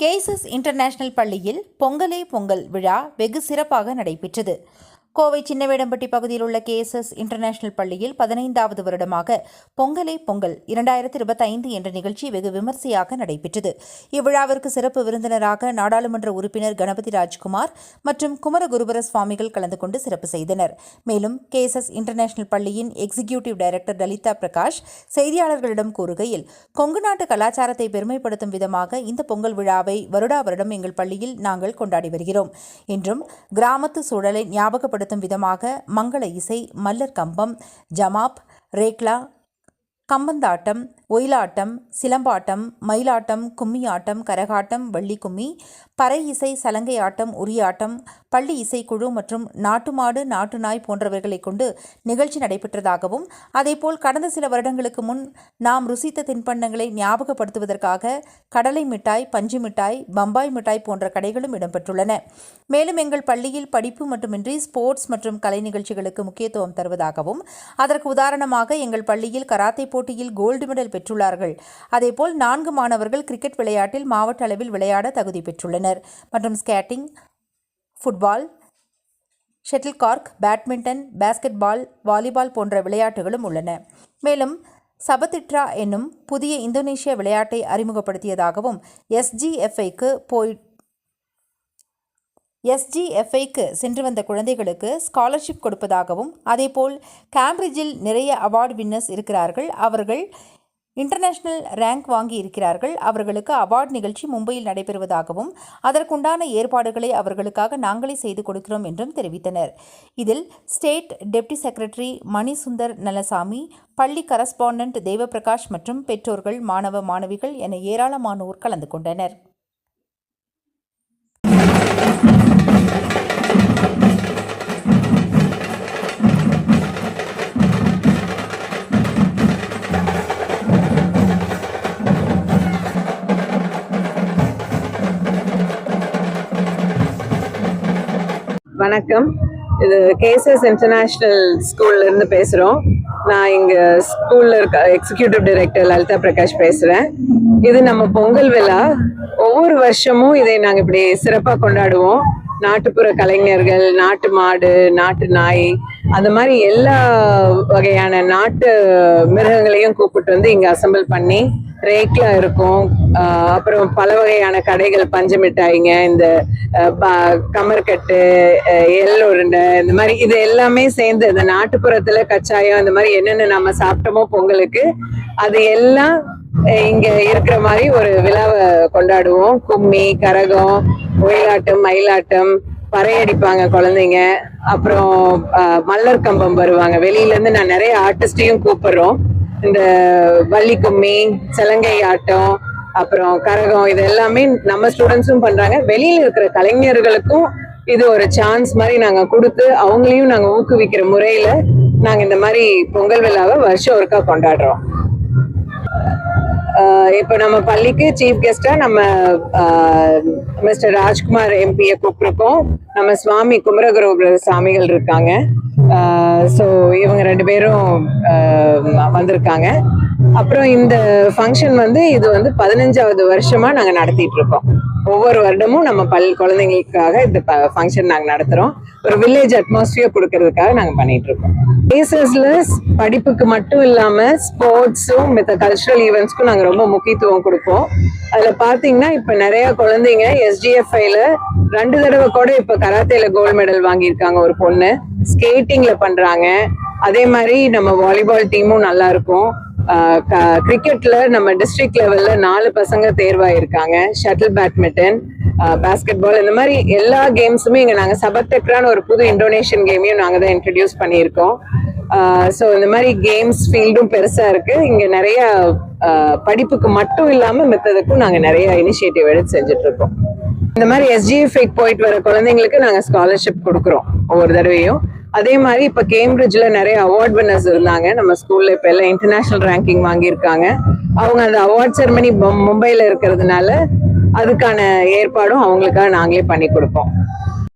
Cases international பள்ளியில் பொங்கலே பொங்கல் விழா வெகு சிறப்பாக நடைபெற்றது. கோவை சின்னவேடம்பட்டி பகுதியில் உள்ள கேஎஸ்எஸ் இன்டர்நேஷனல் பள்ளியில் பதினைந்தாவது வருடமாக பொங்கலே பொங்கல் இரண்டாயிரத்தி இருபத்தைந்து என்ற நிகழ்ச்சி வெகு விமர்சையாக நடைபெற்றது. இவ்விழாவிற்கு சிறப்பு விருந்தினராக நாடாளுமன்ற உறுப்பினர் கணபதி ராஜ்குமார் மற்றும் குமரகுருபர சுவாமிகள் கலந்து கொண்டு சிறப்பு செய்தனர். மேலும் கேஎஸ்எஸ் இன்டர்நேஷனல் பள்ளியின் எக்ஸிகியூட்டிவ் டைரக்டர் லலிதா பிரகாஷ் செய்தியாளர்களிடம் கூறுகையில் கொங்கு நாட்டு கலாச்சாரத்தை பெருமைப்படுத்தும் விதமாக இந்த பொங்கல் விழாவை வருடா வருடம் எங்கள் பள்ளியில் நாங்கள் கொண்டாடி வருகிறோம் என்றும் கிராமத்து சூழலை ஞாபகப்படுத்த ஞாபகப்படுத்தும் விதமாக மங்கள இசை மல்லர் கம்பம் ஜமாப் ரேக்லா கம்பந்தாட்டம் ஒயிலாட்டம் சிலம்பாட்டம் மயிலாட்டம் கும்மியாட்டம் கரகாட்டம் வள்ளி கும்மி பறை இசை சலங்கை ஆட்டம் உரியாட்டம் பள்ளி இசைக்குழு மற்றும் நாட்டு மாடு நாட்டு நாய் போன்றவர்களை கொண்டு நிகழ்ச்சி நடைபெற்றதாகவும் அதேபோல் கடந்த சில வருடங்களுக்கு முன் நாம் ருசித்த தின்பண்டங்களை ஞாபகப்படுத்துவதற்காக கடலை மிட்டாய் பஞ்சு மிட்டாய் பம்பாய் மிட்டாய் போன்ற கடைகளும் இடம்பெற்றுள்ளன. மேலும் எங்கள் பள்ளியில் படிப்பு மட்டுமின்றி ஸ்போர்ட்ஸ் மற்றும் கலை நிகழ்ச்சிகளுக்கு முக்கியத்துவம் தருவதாகவும் அதற்கு உதாரணமாக எங்கள் பள்ளியில் கராத்தே போட்டியில் கோல்டு மெடல் பெற்றுள்ளார்கள். அதேபோல் நான்கு மாணவர்கள் கிரிக்கெட் விளையாட்டில் மாவட்ட அளவில் விளையாட தகுதி பெற்றுள்ளனர். மற்றும் skating football shuttle cork badminton basketball volleyball போன்ற விளையாட்டுகளும் உள்ளன. மேலும் சபதிட்ரா என்னும் புதிய இந்தோனேஷிய விளையாட்டை அறிமுகப்படுத்தியதாகவும் எஸ்ஜிஎஃப்ஐக்கு போய் எஸ்ஜிஎஃப்ஐக்கு சென்று வந்த குழந்தைகளுக்கு ஸ்காலர்ஷிப் கொடுப்பதாகவும் அதேபோல் கேம்பிரிட்ஜில் நிறைய அவார்டு வின்னர்ஸ் இருக்கிறார்கள். அவர்கள் இன்டர்நேஷனல் ரேங்க் வாங்கி இருக்கிறார்கள் அவர்களுக்கு அவார்டு நிகழ்ச்சி மும்பையில் நடைபெறுவதாகவும் அதற்குண்டான ஏற்பாடுகளை அவர்களுக்காக நாங்களே செய்து கொடுக்கிறோம் என்றும் தெரிவித்தனர். இதில் state deputy secretary Manisundar Nalasamy பள்ளி கரஸ்பாண்டன்ட் தேவபிரகாஷ் மற்றும் பெற்றோர்கள் மாணவ மாணவிகள் என ஏராளமானோர் கலந்து கொண்டனர். வணக்கம். இது கேசஸ் இன்டர்நேஷ்னல் ஸ்கூல்லேருந்து பேசுகிறோம் நான் இங்கே ஸ்கூலில் இருக்க எக்ஸிகியூட்டிவ் டைரக்டர் லலிதா பிரகாஷ் பேசுகிறேன் இது நம்ம பொங்கல் விழா. ஒவ்வொரு வருஷமும் இதை நாங்கள் இப்படி சிறப்பாக கொண்டாடுவோம். நாட்டுப்புற கலைஞர்கள் நாட்டு மாடு நாட்டு நாய் அந்த மாதிரி எல்லா வகையான நாட்டு மிருகங்களையும் கூப்பிட்டு வந்து இங்கே அசெம்பிள் பண்ணி ரேக்லா இருக்கும். அப்புறம் பல வகையான கடைகள் பஞ்சு மிட்டாய்ங்க இந்த ப- கமர்கட்டு ஆஹ் உருண்டை இந்த மாதிரி இது எல்லாமே சேர்ந்து இந்த நாட்டுப்புறத்துல கச்சாயம் இந்த மாதிரி என்னென்ன நம்ம சாப்பிட்டோமோ பொங்கலுக்கு அது எல்லாம் இங்க இருக்கிற மாதிரி ஒரு விழாவை கொண்டாடுவோம். கும்மி கரகம் ஒயிலாட்டம் மயிலாட்டம் பறையடிப்பாங்க குழந்தைங்க. அப்புறம் மல்லர் கம்பம் வருவாங்க. வெளியில இருந்து நான் நிறைய ஆர்டிஸ்டையும் கூப்பிடுறோம். இந்த வள்ளி கும்மி சலங்கை ஆட்டம் அப்புறம் கரகம் இது எல்லாமே நம்ம ஸ்டூடெண்ட்ஸும் பண்றாங்க. வெளியில இருக்கிற கலைஞர்களுக்கும் இது ஒரு சான்ஸ் மாதிரி நாங்க கொடுத்து அவங்களையும் நாங்க ஊக்குவிக்கிற முறையில நாங்க இந்த மாதிரி பொங்கல் விழாவை வருஷம் ஒருக்கா கொண்டாடுறோம். இப்போ இப்ப நம்ம பள்ளிக்கு சீஃப் கெஸ்டா நம்ம மிஸ்டர் ராஜ்குமார் எம்பியை கூப்பிட்டுருக்கோம் நம்ம சுவாமி குமரகுரு சாமிகள் இருக்காங்க. ஸோ இவங்க ரெண்டு பேரும் ஆஹ் வந்திருக்காங்க. அப்புறம் இந்த ஃபங்க்ஷன் வந்து இது வந்து பதினஞ்சாவது வருஷமா நாங்க நடத்திட்டு இருக்கோம். ஒவ்வொரு வருடமும் நம்ம பல் குழந்தைங்களுக்காக இந்த ஃபங்க்ஷன் நாங்கள் நடத்துகிறோம் ஒரு வில்லேஜ் அட்மாஸ்பியர் கொடுக்கறதுக்காக நாங்கள் பண்ணிட்டு இருக்கோம். பிளேசஸ்ல படிப்புக்கு மட்டும் இல்லாம ஸ்போர்ட்ஸும் மித்த கல்ச்சுரல் ஈவெண்ட்ஸ்க்கும் நாங்கள் ரொம்ப முக்கியத்துவம் கொடுப்போம். அதில் பார்த்தீங்கன்னா இப்போ நிறைய குழந்தைங்க எஸ்டிஎஃப்ஐல ரெண்டு தடவை கூட இப்போ கராத்தேல கோல்டு மெடல் வாங்கியிருக்காங்க ஒரு பொண்ணு. ஸ்கேட்டிங்ல பண்றாங்க. அதே மாதிரி நம்ம வாலிபால் டீமும் நல்லா இருக்கும். கிரிக்கெட்ல நம்ம டிஸ்ட்ரிக்ட் லெவல்ல நாலு பசங்க தேர்வாயிருக்காங்க. ஷட்டில் பேட்மிண்டன் பாஸ்கெட் பால் இந்த மாதிரி எல்லா கேம்ஸுமே இங்க நாங்க சபத்தெக்ரான்னு ஒரு புது இண்டோனேஷியன் கேமையும் நாங்க தான் இன்ட்ரடியூஸ் பண்ணியிருக்கோம். ஸோ இந்த மாதிரி கேம்ஸ் ஃபீல்டும் பெருசா இருக்கு. இங்க நிறைய படிப்புக்கு மட்டும் இல்லாம மித்ததுக்கும் நாங்க நிறைய இனிஷியேட்டிவ் எடுத்து செஞ்சுட்டு இருக்கோம் இந்த மாதிரி எஸ்ஜிஎஃப்ஐ போயிட்டு வர குழந்தைங்களுக்கு நாங்க ஸ்காலர்ஷிப் கொடுக்குறோம். ஒவ்வொரு தடவையும். அதே மாதிரி இப்போ கேம்பிரிட்ஜில் நிறைய அவார்ட் வின்னர்ஸ் இருந்தாங்க. நம்ம ஸ்கூலில் இப்போ எல்லாம் இன்டர்நேஷனல் ரேங்கிங் வாங்கியிருக்காங்க. அவங்க அந்த அவார்ட் செரமனி மும்பையில் இருக்கிறதுனால அதுக்கான ஏற்பாடும் அவங்களுக்காக நாங்களே பண்ணி கொடுப்போம்.